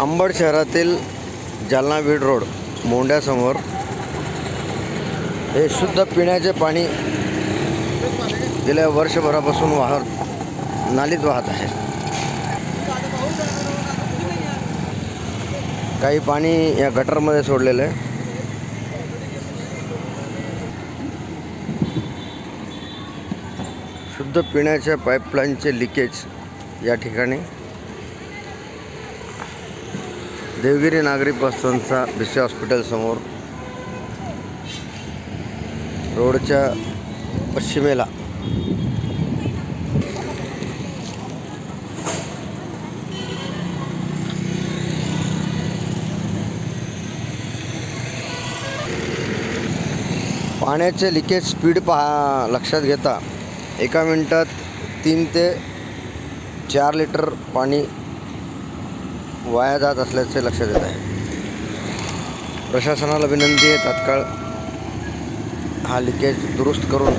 अंबड शहरातील जालना रोड मोंड्यासमोर हे शुद्ध पिण्याचे पाणी गेल्या वर्षभरापासून वाहत नालीत वाहत आहे. काही पाणी या गटरमध्ये सोडलेलं आहे. शुद्ध पिण्याच्या पाईपलाईनचे लिकेज या ठिकाणी देवगिरी नागरी बसचा बिसे हॉस्पिटलसमोर रोडच्या पश्चिमेला. पाण्याचे लिकेज स्पीड पहा लक्षात घेता. एका मिनटात तीन ते चार लिटर पाणी वाया जात असल्याचे लक्षात येत आहे. प्रशासनाला विनंती आहे तात्काळ हा लिकेज दुरुस्त करून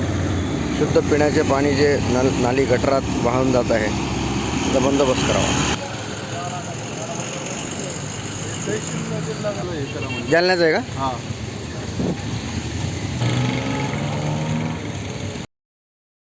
शुद्ध पिण्याचे पाणी जे नल नाली गटरात वाहून जात आहे त्याचा बंदोबस्त करावा. जालन्याचं आहे का?